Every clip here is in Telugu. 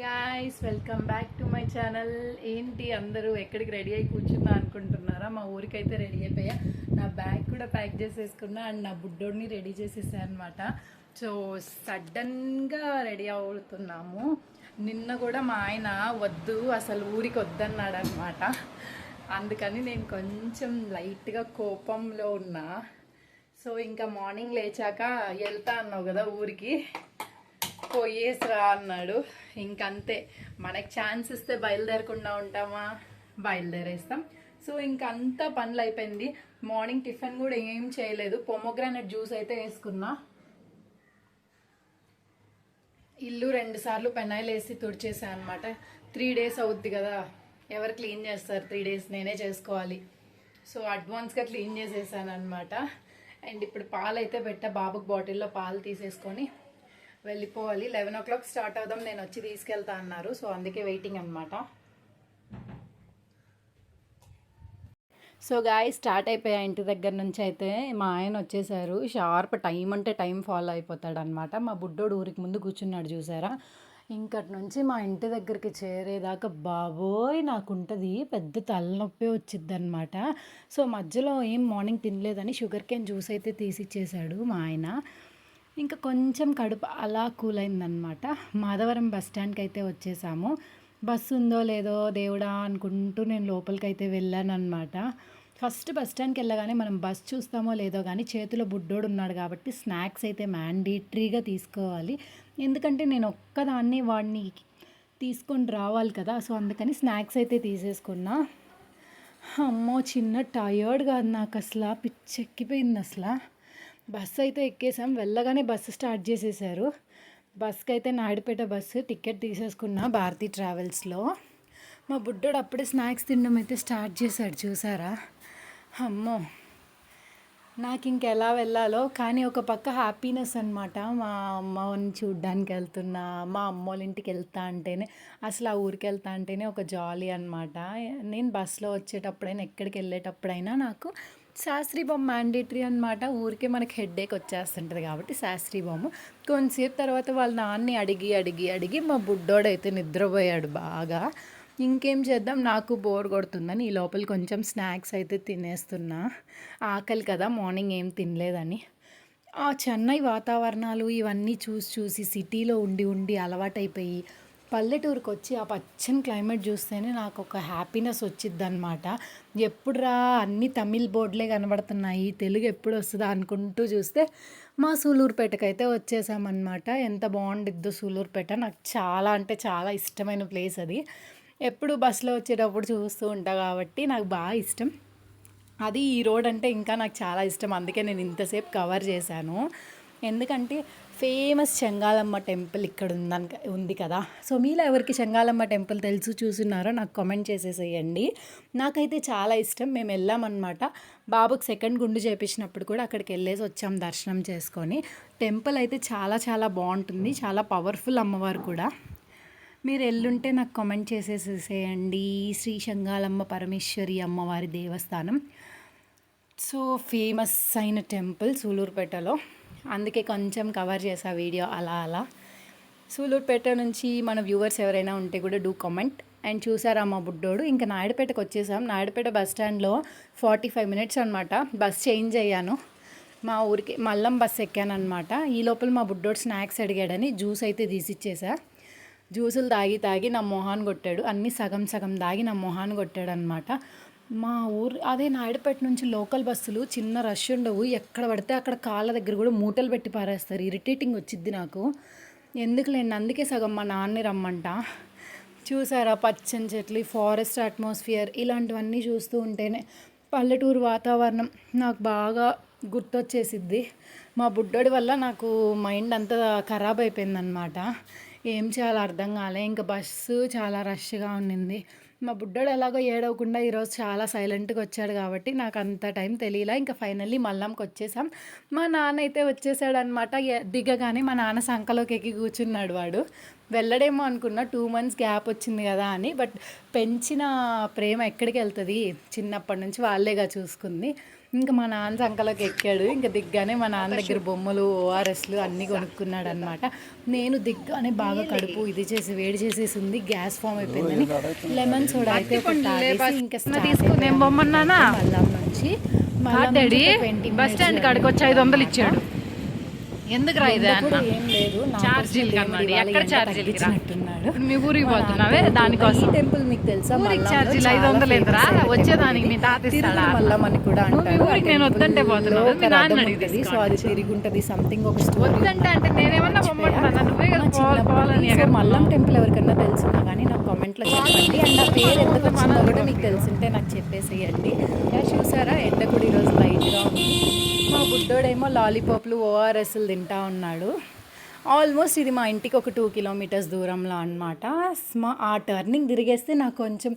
Guys welcome back to my channel ఏంటి అందరూ ఎక్కడికి రెడీ అయి కూర్చున్నా అనుకుంటున్నారా? మా ఊరికైతే రెడీ అయిపోయా. నా బ్యాగ్ కూడా ప్యాక్ చేసేసుకున్నా అండ్ నా బుడ్డోడిని రెడీ చేసేసాను అనమాట సో సడన్గా రెడీ అవుతున్నాము. నిన్న కూడా మా ఆయన వద్దు అసలు ఊరికి వద్దన్నాడు అనమాట అందుకని నేను కొంచెం లైట్గా కోపంలో ఉన్నా. సో ఇంకా మార్నింగ్ లేచాక వెళ్తా అన్నావు కదా ఊరికి. పోయేసిరా అన్నాడు. ఇంకంతే. మనకి ఛాన్స్ ఇస్తే బయలుదేరకుండా ఉంటామా? బయలుదేరేస్తాం. సో ఇంకంతా పనులు అయిపోయింది. మార్నింగ్ టిఫిన్ కూడా ఏం చేయలేదు. పొమోగ్రానెట్ జ్యూస్ అయితే వేసుకున్నా. ఇల్లు రెండుసార్లు పెనాయిల్ వేసి తుడిచేసాను అనమాట త్రీ డేస్ అవుద్ది కదా. ఎవరు క్లీన్ చేస్తారు? త్రీ డేస్ నేనే చేసుకోవాలి. సో అడ్వాన్స్గా క్లీన్ చేసేసాను అనమాట అండ్ ఇప్పుడు పాలు అయితే పెట్టా. బాబుకి బాటిల్లో పాలు తీసేసుకొని వెళ్ళిపోవాలి. లెవెన్ ఓ క్లాక్ స్టార్ట్ అవుదాం నేను వచ్చి తీసుకెళ్తా అన్నారు. సో అందుకే వెయిటింగ్ అనమాట సో గాయ స్టార్ట్ అయిపోయా ఇంటి దగ్గర నుంచి అయితే మా ఆయన వచ్చేసారు. షార్ప్ టైం అంటే టైం ఫాలో అయిపోతాడు అనమాట మా బుడ్డోడు ఊరికి ముందు కూర్చున్నాడు చూసారా? ఇంకటి నుంచి మా ఇంటి దగ్గరికి చేరేదాకా బాబోయ్ నాకు ఉంటుంది పెద్ద తలనొప్పి వచ్చింది అనమాట సో మధ్యలో ఏం మార్నింగ్ తినలేదని షుగర్ కేన్ జ్యూస్ అయితే తీసిచ్చేసాడు మా ఆయన. ఇంకా కొంచెం కడుపు అలా కూల్ అయిందనమాట మాధవరం బస్ స్టాండ్కి అయితే వచ్చేసాము. బస్సు ఉందో లేదో దేవుడా అనుకుంటూ నేను లోపలికి అయితే వెళ్ళాను అనమాట ఫస్ట్ బస్ స్టాండ్కి వెళ్ళగానే మనం బస్ చూస్తామో లేదో కానీ చేతిలో బుడ్డోడు ఉన్నాడు కాబట్టి స్నాక్స్ అయితే మ్యాండేటరీగా తీసుకోవాలి. ఎందుకంటే నేను ఒక్కదాన్ని వాడిని తీసుకొని రావాలి కదా సో అందుకని స్నాక్స్ అయితే తీసేసుకున్నా. అమ్మో చిన్న టయర్డ్ కాదు నాకు అసలు పిచ్చెక్కిపోయింది అసలు. బస్సు అయితే ఎక్కేసాం. వెళ్ళగానే బస్సు స్టార్ట్ చేసేసారు. బస్కి అయితే నాయుడుపేట బస్సు టికెట్ తీసేసుకున్నా భారతీ ట్రావెల్స్లో. మా బుడ్డోడు అప్పుడే స్నాక్స్ తినడం అయితే స్టార్ట్ చేశాడు చూసారా? అమ్మో! నాకు ఇంకెలా వెళ్ళాలో కానీ ఒక పక్క హ్యాపీనెస్ అనమాట మా అమ్మని చూడ్డానికి వెళ్తున్నా మా అమ్మ వాళ్ళ ఇంటికి వెళ్తా అంటేనే అసలు ఆ ఊరికి వెళ్తా అంటేనే ఒక జాలీ అనమాట నేను బస్సులో వచ్చేటప్పుడైనా ఎక్కడికి వెళ్ళేటప్పుడైనా నాకు శాస్త్రీ బొమ్మ మ్యాండేటరీ అనమాట ఊరికే మనకి హెడ్ఏక్ వచ్చేస్తుంటుంది కాబట్టి శాస్త్రీ బొమ్మ. కొంతసేపు తర్వాత వాళ్ళ నాన్ని అడిగి అడిగి అడిగి మా బుడ్డోడైతే నిద్రపోయాడు బాగా. ఇంకేం చేద్దాం? నాకు బోర్ కొడుతుందని ఈ లోపల కొంచెం స్నాక్స్ అయితే తినేస్తున్నా. ఆకలి కదా మార్నింగ్ ఏం తినలేదని. ఆ చెన్నై వాతావరణాలు ఇవన్నీ చూసి చూసి సిటీలో ఉండి ఉండి అలవాటైపోయి పల్లెటూరుకి వచ్చి ఆ పచ్చని క్లైమేట్ చూస్తేనే నాకు ఒక హ్యాపీనెస్ వచ్చిద్ది అనమాట ఎప్పుడురా అన్ని తమిళ్ బోర్డులే కనబడుతున్నాయి తెలుగు ఎప్పుడు వస్తుందా అనుకుంటూ చూస్తే మా సూలూరుపేటకైతే వచ్చేసామన్నమాట. ఎంత బాగుండిద్దో సూలూరుపేట నాకు చాలా అంటే చాలా ఇష్టమైన ప్లేస్ అది. ఎప్పుడు బస్సులో వచ్చేటప్పుడు చూస్తూ ఉంటా కాబట్టి నాకు బాగా ఇష్టం. అది ఈ రోడ్ అంటే ఇంకా నాకు చాలా ఇష్టం. అందుకే నేను ఇంతసేపు కవర్ చేశాను. ఎందుకంటే ఫేమస్ చెంగాలమ్మ టెంపుల్ ఇక్కడ ఉందని ఉంది కదా. సో మీలో ఎవరికి చెంగాలమ్మ టెంపుల్ తెలుసు చూసున్నారో నాకు కామెంట్ చేసేసేయండి. నాకైతే చాలా ఇష్టం మేము వెళ్ళామన్నమాట. బాబుకి సెకండ్ గుండు చేపించినప్పుడు కూడా అక్కడికి వెళ్ళేసి వచ్చాం దర్శనం చేసుకొని. టెంపుల్ అయితే చాలా చాలా బాగుంటుంది చాలా పవర్ఫుల్ అమ్మవారు కూడా. మీరు ఎల్లుంటే నాకు కామెంట్ చేసేసేసేయండి శ్రీ శంగాలమ్మ పరమేశ్వరి అమ్మవారి దేవస్థానం. సో ఫేమస్ అయిన టెంపుల్ సూలూరుపేటలో. అందుకే కొంచెం కవర్ చేసా వీడియో అలా అలా. సూలూరుపేట నుంచి మన వ్యూవర్స్ ఎవరైనా ఉంటే కూడా డూ కామెంట్ అండ్ చూసారా మా బుడ్డోడు? ఇంకా నాయుడుపేటకు వచ్చేసాం. నాయుడుపేట బస్ స్టాండ్లో ఫార్టీ ఫైవ్ మినిట్స్ అనమాట బస్ చేంజ్ అయ్యాను. మా ఊరికి మల్లం బస్ ఎక్కాను అనమాట ఈ లోపల మా బుడ్డోడు స్నాక్స్ అడిగాడని జ్యూస్ అయితే తీసిచ్చేసా. జ్యూసులు తాగి తాగి నా మొహాన్ని కొట్టాడు. అన్నీ సగం సగం తాగి నా మొహాన్ని కొట్టాడు అనమాట మా ఊరు అదే నాయుడుపేట నుంచి లోకల్ బస్సులు చిన్న రష్ ఉండవు. ఎక్కడ పడితే అక్కడ కాళ్ళ దగ్గర కూడా మూటలు పెట్టి పారేస్తారు. ఇరిటేటింగ్ వచ్చిద్ది నాకు. ఎందుకులేండి? అందుకే సగం మా నాన్నే రమ్మంట. చూసారా? పచ్చని చెట్లు ఫారెస్ట్ అట్మాస్ఫియర్ ఇలాంటివన్నీ చూస్తూ ఉంటేనే పల్లెటూరు వాతావరణం నాకు బాగా గుర్తొచ్చేసిద్ది. మా బుడ్డోడి వల్ల నాకు మైండ్ అంతా ఖరాబ్ అయిపోయిందనమాట ఏం చేయాలో అర్థం కాలే. ఇంకా బస్సు చాలా రష్గా ఉండింది మా బుడ్డోడు ఎలాగో ఏడవకుండా ఈరోజు చాలా సైలెంట్గా వచ్చాడు కాబట్టి నాకు అంత టైం తెలియలా. ఇంకా ఫైనల్లీ మల్లంకి వచ్చేసాం. మా నాన్న అయితే వచ్చేసాడు అనమాట దిగగానే మా నాన్న సంకలోకి ఎక్కి కూర్చున్నాడు వాడు. వెళ్ళడేమో అనుకున్నా టూ మంత్స్ గ్యాప్ వచ్చింది కదా అని. బట్ పెంచిన ప్రేమ ఎక్కడికి వెళ్తుంది? చిన్నప్పటి నుంచి వాళ్ళేగా చూసుకుంది. ఇంకా మా నాన్న సంకలోకి ఎక్కాడు. ఇంకా దిగ్గానే మా నాన్న దగ్గర బొమ్మలు ఓఆర్ఎస్లు అన్నీ కొనుక్కున్నాడు అనమాట నేను దిగ్గానే బాగా కడుపు ఇది చేసి వేడి చేసేసి ఉంది గ్యాస్ ఫామ్ అయిపోయిందని. లెమన్ సోడా అయితే ఇంకా తీసుకుని బొమ్మన్నానా? మల్లాం నుంచి మల్లాం డాడీ నుంచి ఒక 20 బస్ స్టాండ్ కాడికి వచ్చి ఐదు వందలు ఇచ్చాడు. ఎందుకు రా ఇదే అన్న ఏం లేదు ఛార్జీలు కన్నాడు. ఎక్కడ ఛార్జీలు? తగ్గించినట్టున్నాడు. మీ ఊరికి పోతున్నావే? దానికోసం? టెంపుల్ మీకు తెలుసా? ఊరికి ఛార్జీలు ఐదు వందలు ఎదురా వచ్చేదానికి మీ. తాత ఇస్తాడా? తిరుమల మల్లం అని కూడా అంటారు. ఊరికి నేను వద్దంటే మీ నాన్న రథం అడిగి ఉంటుంది. సో. అది తిరిగి ఉంటుంది సంథింగ్ ఒక స్టోరీ వద్దంటే అంటే నేనేమన్నా నువ్వే కదా పోవాలి పోవాలని మల్లం టెంపుల్ ఎవరికన్నా తెలుసున్నా కానీ నాకు కామెంట్లో చెప్పండి. అండ్ ఆ పేరు ఎందుకు వచ్చిందో కూడా మీకు తెలుసుంటే నాకు చెప్పేసేయండి. చూసారా? ఎండ కూడా ఈరోజు లైట్గా ఉంది. మా లాలీపాప్లు ఓఆర్ఎస్లు తింటా ఉన్నాడు. ఆల్మోస్ట్ ఇది మా ఇంటికి ఒక టూ కిలోమీటర్స్ దూరంలో అనమాట మా ఆ టర్నింగ్ తిరిగేస్తే నాకు కొంచెం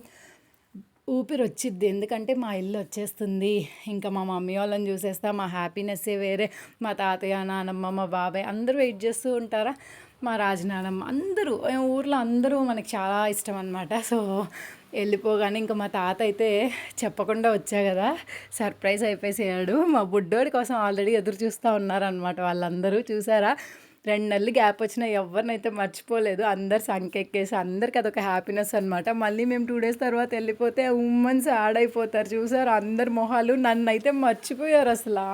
ఊపిరి వచ్చిద్ది. ఎందుకంటే మా ఇల్లు వచ్చేస్తుంది. ఇంకా మా మమ్మీ వాళ్ళని చూసేస్తా మా హ్యాపీనెస్సే వేరే. మా తాతయ్య నానమ్మ మా బాబాయ్ అందరూ వెయిట్ చేస్తూ ఉంటారా? మా రాజనానమ్మ అందరూ ఊర్లో అందరూ మనకి చాలా ఇష్టం అనమాట సో వెళ్ళిపోగానే ఇంకా మా తాత అయితే చెప్పకుండా వచ్చా కదా. సర్ప్రైజ్ అయిపోయేసాడు. మా బుడ్డోడి కోసం ఆల్రెడీ ఎదురు చూస్తూ ఉన్నారనమాట వాళ్ళందరూ. చూసారా? రెండు నెలలు గ్యాప్ వచ్చినా ఎవరినైతే మర్చిపోలేదు అందరు సంకెక్కేసి అందరికి అదొక హ్యాపీనెస్ అనమాట మళ్ళీ మేము టూ డేస్ తర్వాత వెళ్ళిపోతే ఉమెన్స్ యాడ్ అయిపోతారు చూసారు? అందరి మొహాలు నన్ను అయితే మర్చిపోయారు అసలు.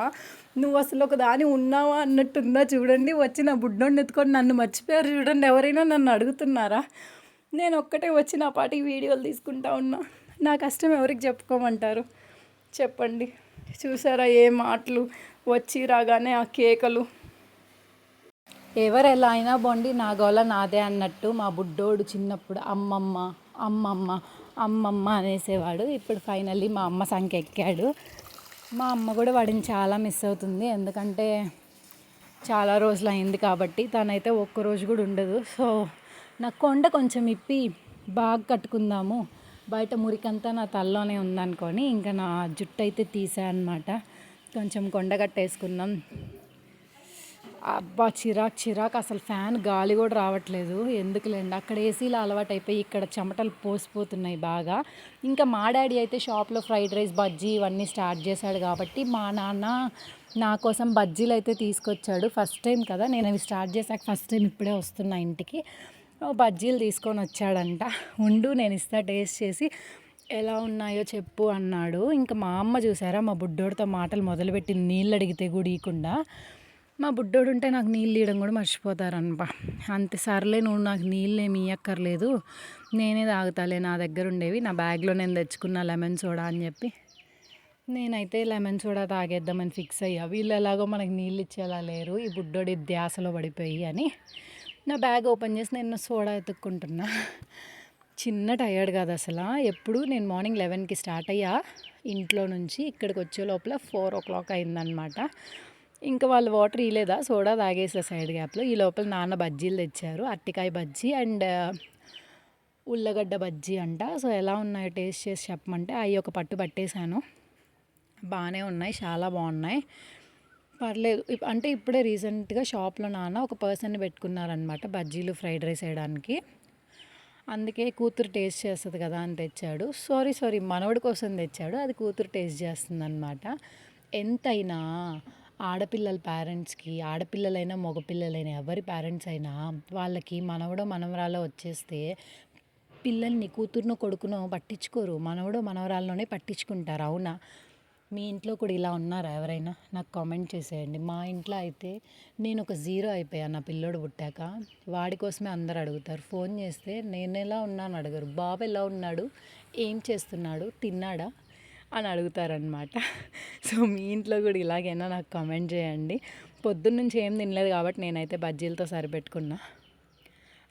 నువ్వు అసలు ఒక దాని ఉన్నావా అన్నట్టుందా చూడండి. వచ్చి నా బుడ్డోడిని ఎత్తుకొని నన్ను మర్చిపోయారు చూడండి. ఎవరైనా నన్ను అడుగుతున్నారా? నేను ఒక్కటే వచ్చి నా పాటికి వీడియోలు తీసుకుంటా ఉన్నా. నా కష్టం ఎవరికి చెప్పుకోమంటారు? చెప్పండి. చూసారా ఏ మాటలు వచ్చి రాగానే ఆ కేకలు? ఎవరు ఎలా అయినా బొండి నా గోళ నాదే అన్నట్టు మా బుడ్డోడు చిన్నప్పుడు అమ్మమ్మ అమ్మమ్మ అమ్మమ్మ అనేసేవాడు. ఇప్పుడు ఫైనల్లీ మా అమ్మ సంఖ్య ఎక్కాడు మా అమ్మ కూడా వాడిని చాలా మిస్ అవుతుంది. ఎందుకంటే చాలా రోజులు అయింది కాబట్టి తనైతే ఒక్క రోజు కూడా ఉండదు. సో నా కొండ కొంచెం ఇప్పి బాగా కట్టుకుందాము. బయట మురికంతా నా తలలోనే ఉందనుకొని ఇంకా నా జుట్టు అయితే తీసా అనమాట కొంచెం కొండ కట్టేసుకున్నాం అబ్బా చిరాక్ చిరాక్. అసలు ఫ్యాన్ గాలి కూడా రావట్లేదు. ఎందుకులేండి? అక్కడ ఏసీలో అలవాటు అయిపోయి ఇక్కడ చెమటలు పోసిపోతున్నాయి బాగా. ఇంకా మా డాడీ అయితే షాప్లో ఫ్రైడ్ రైస్ బజ్జీ ఇవన్నీ స్టార్ట్ చేశాడు కాబట్టి మా నాన్న నా కోసం బజ్జీలు అయితే తీసుకొచ్చాడు. ఫస్ట్ టైం కదా నేను అవి స్టార్ట్ చేశాక ఫస్ట్ టైం ఇప్పుడే వస్తున్నా ఇంటికి. బజ్జీలు తీసుకొని వచ్చాడంట. ఉండు నేను ఇస్తా టేస్ట్ చేసి. ఎలా ఉన్నాయో చెప్పు అన్నాడు. ఇంకా మా అమ్మ చూసారా మా బుడ్డోడితో మాటలు మొదలుపెట్టి నీళ్ళు అడిగితే కూడా ఇయకుండా మా బుడ్డోడు ఉంటే నాకు నీళ్ళు ఇవ్వడం కూడా మర్చిపోతారనపా అంతే సర్లే నువ్వు నాకు నీళ్ళు ఏమి ఇయ్యక్కర్లేదు. నేనే తాగుతాలే నా దగ్గర ఉండేవి. నా బ్యాగ్లో నేను తెచ్చుకున్న లెమన్ సోడా అని చెప్పి. నేనైతే లెమన్ సోడా తాగేద్దామని ఫిక్స్ అయ్యా. వీళ్ళు ఎలాగో మనకి నీళ్ళు ఇచ్చేలా లేరు. ఈ బుడ్డోడి ధ్యాసలో పడిపోయి అని. నా బ్యాగ్ ఓపెన్ చేసి నేను సోడా ఎత్తుక్కుంటున్నా. చిన్న టయర్డ్ కాదు అసలు. ఎప్పుడు నేను మార్నింగ్ లెవెన్కి స్టార్ట్ అయ్యా. ఇంట్లో నుంచి ఇక్కడికి వచ్చే లోపల ఫోర్ ఓ క్లాక్ అయిందనమాట ఇంకా వాళ్ళు వాటర్ ఇలేదా సోడా తాగేసా సైడ్ గ్యాప్లో. ఈ లోపల నాన్న బజ్జీలు తెచ్చారు. అట్టికాయ బజ్జీ అండ్ ఉల్లగడ్డ బజ్జీ అంట. సో ఎలా ఉన్నాయో టేస్ట్ చేసి చెప్పమంటే అవి ఒక పట్టు పట్టేశాను. బాగానే ఉన్నాయి. చాలా బాగున్నాయి. పర్లేదు. అంటే ఇప్పుడే రీసెంట్గా షాప్లో నాన్న ఒక పర్సన్ని పెట్టుకున్నారనమాట బజ్జీలు ఫ్రైడ్ రైస్ వేయడానికి. అందుకే కూతురు టేస్ట్ చేస్తుంది కదా అని తెచ్చాడు. సారీ సారీ మనవడి కోసం తెచ్చాడు. అది కూతురు టేస్ట్ చేస్తుంది అనమాట ఎంతైనా ఆడపిల్లల పేరెంట్స్కి ఆడపిల్లలైనా మగపిల్లలైనా ఎవరి పేరెంట్స్ అయినా వాళ్ళకి మనవడో మనవరాలో వచ్చేస్తే పిల్లల్ని కూతురునో కొడుకునో పట్టించుకోరు. మనవడో మనవరాల్లోనే పట్టించుకుంటారు. అవునా? మీ ఇంట్లో కూడా ఇలా ఉన్నారా ఎవరైనా? నాకు కామెంట్ చేసేయండి. మా ఇంట్లో అయితే నేను ఒక జీరో అయిపోయాను నా పిల్లోడు పుట్టాక. వాడి కోసమే అందరు అడుగుతారు. ఫోన్ చేస్తే నేను ఎలా ఉన్నాను అడగరు. బాబు ఎలా ఉన్నాడు? ఏం చేస్తున్నాడు? తిన్నాడా? అని అడుగుతారనమాట సో మీ ఇంట్లో కూడా ఇలాగైనా నాకు కామెంట్ చేయండి. పొద్దున్న నుంచి ఏం తినలేదు కాబట్టి నేనైతే బజ్జీలతో సరిపెట్టుకున్నా.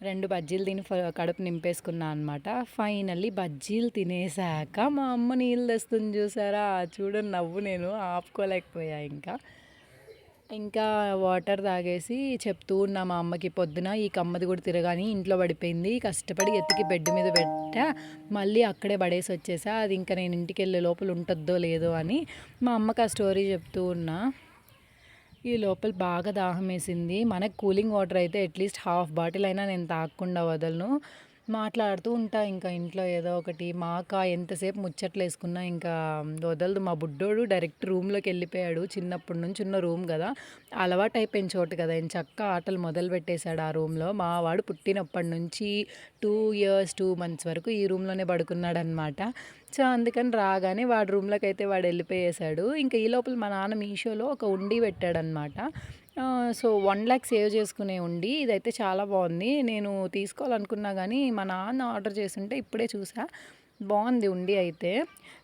రెండు బజ్జీలు తిని ఫ- కడుపు నింపేసుకున్నా అనమాట ఫైనల్లీ బజ్జీలు తినేసాక మా అమ్మ నీళ్ళు తెస్తుంది చూసారా? చూడండి నవ్వు నేను ఆపుకోలేకపోయా ఇంకా. ఇంకా వాటర్ తాగేసి చెప్తూ ఉన్నా మా అమ్మకి పొద్దున ఈ కమ్మది కూడా తిరగాని ఇంట్లో పడిపోయింది కష్టపడి ఎత్తికి బెడ్ మీద పెట్టా మళ్ళీ అక్కడే పడేసి వచ్చేసా అది ఇంకా నేను ఇంటికి వెళ్ళే లోపల ఉంటుందో లేదో అని మా అమ్మకి ఆ స్టోరీ చెప్తూ ఉన్నా. ఈ లోపల బాగా దాహం వేసింది. మనకు కూలింగ్ వాటర్ అయితే అట్లీస్ట్ హాఫ్ బాటిల్ అయినా నేను తాగకుండా వదలను. మాట్లాడుతూ ఉంటా ఇంకా ఇంట్లో ఏదో ఒకటి. మాక ఎంతసేపు ముచ్చట్లు వేసుకున్నా ఇంకా వదలదు. మా బుడ్డోడు డైరెక్ట్ రూమ్లోకి వెళ్ళిపోయాడు. చిన్నప్పటి నుంచి ఉన్న రూమ్ కదా. అలవాటు అయిపోయిన చోటు కదా. ఆయన చక్క ఆటలు మొదలు పెట్టేశాడు ఆ రూమ్లో. మా వాడు పుట్టినప్పటి నుంచి టూ ఇయర్స్ టూ మంత్స్ వరకు ఈ రూమ్లోనే పడుకున్నాడు అనమాట సో అందుకని రాగానే వాడు రూమ్లోకి అయితే వాడు వెళ్ళిపోయేశాడు. ఇంకా ఈ లోపల మా నాన్న మీషోలో ఒక ఉండి పెట్టాడనమాట సో వన్ ల్యాక్ సేవ్ చేసుకునే ఉండి ఇదైతే చాలా బాగుంది. నేను తీసుకోవాలనుకున్నా కానీ మా నాన్న ఆర్డర్ చేస్తుంటే ఇప్పుడే చూసా. బాగుంది ఉండి అయితే.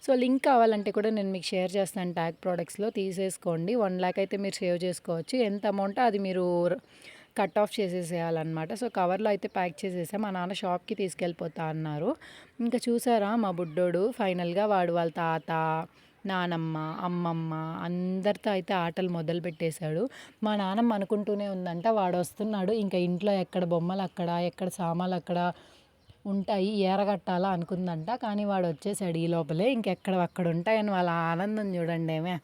సో లింక్ కావాలంటే కూడా నేను మీకు షేర్ చేస్తాను ట్యాగ్ ప్రోడక్ట్స్లో తీసేసుకోండి. వన్ ల్యాక్ అయితే మీరు సేవ్ చేసుకోవచ్చు. ఎంత అమౌంట్ అది మీరు కట్ ఆఫ్ చేసేసేయాలన్నమాట. సో కవర్లో అయితే ప్యాక్ చేసేసా. మా నాన్న షాప్కి తీసుకెళ్ళిపోతా అన్నారు. ఇంకా చూసారా మా బుడ్డోడు? ఫైనల్గా వాడు వాళ్ళ తాత నానమ్మ అమ్మమ్మ అందరితో అయితే ఆటలు మొదలు పెట్టేశాడు మా నానమ్మ అనుకుంటూనే ఉందంట వాడు వస్తున్నాడు ఇంకా ఇంట్లో ఎక్కడ బొమ్మలు అక్కడ ఎక్కడ సామాన్లు అక్కడ ఉంటాయి ఏరగట్టాలా అనుకుందంట. కానీ వాడు వచ్చేసాడు ఈ లోపలే ఇంకెక్కడ అక్కడ ఉంటాయని వాళ్ళ ఆనందం చూడండి ఏమే.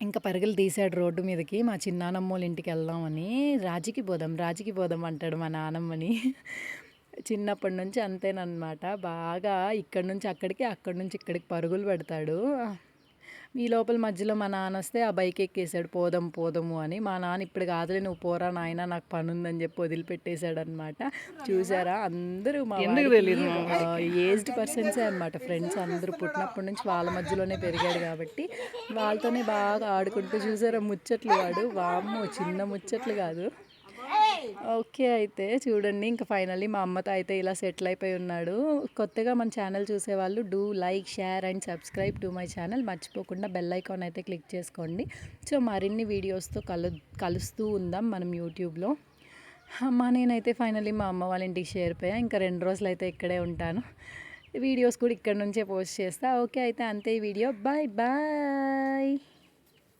ఇంకా పరుగులు తీసాడు రోడ్డు మీదకి మా చిన్నానమ్మోళ్ళ ఇంటికి వెళ్దామని. రాజీకి పోదాం రాజీకి పోదాం అంటాడు మా నానమ్మని. చిన్నప్పటి నుంచి అంతేనమాట బాగా ఇక్కడి నుంచి అక్కడికి అక్కడి నుంచి ఇక్కడికి పరుగులు పెడతాడు. ఈ లోపల మధ్యలో మా నాన్న వస్తే ఆ బైక్ ఎక్కేసాడు పోదాం పోదాము అని. మా నాన్న ఇప్పుడు కాదులే నువ్వు పోరా నాయన నాకు పని ఉందని చెప్పి వదిలిపెట్టేశాడు అనమాట చూసారా? అందరూ మా ఏజ్డ్ పర్సన్సే అనమాట ఫ్రెండ్స్ అందరూ. పుట్టినప్పటి నుంచి వాళ్ళ మధ్యలోనే పెరిగాడు కాబట్టి వాళ్ళతోనే బాగా ఆడుకుంటూ చూసారా ముచ్చట్లు వాడు? వామ్మో చిన్న ముచ్చట్లు కాదు. ఓకే అయితే చూడండి ఇంకా ఫైనల్లీ మా అమ్మతో అయితే ఇలా సెటిల్ అయిపోయి ఉన్నాడు. కొత్తగా మన ఛానల్ చూసేవాళ్ళు do like share and subscribe to my channel. మర్చిపోకుండా బెల్ ఐకాన్ అయితే క్లిక్ చేసుకోండి. సో మరిన్ని వీడియోస్తో కలు కలుస్తూ ఉందాం మనం యూట్యూబ్లో. అమ్మ నేనైతే ఫైనల్లీ మా అమ్మ వాళ్ళ ఇంటికి చేరిపోయా ఇంకా రెండు రోజులు అయితే ఇక్కడే ఉంటాను. వీడియోస్ కూడా ఇక్కడ నుంచే పోస్ట్ చేస్తా. ఓకే అయితే అంతే ఈ వీడియో. Bye bye.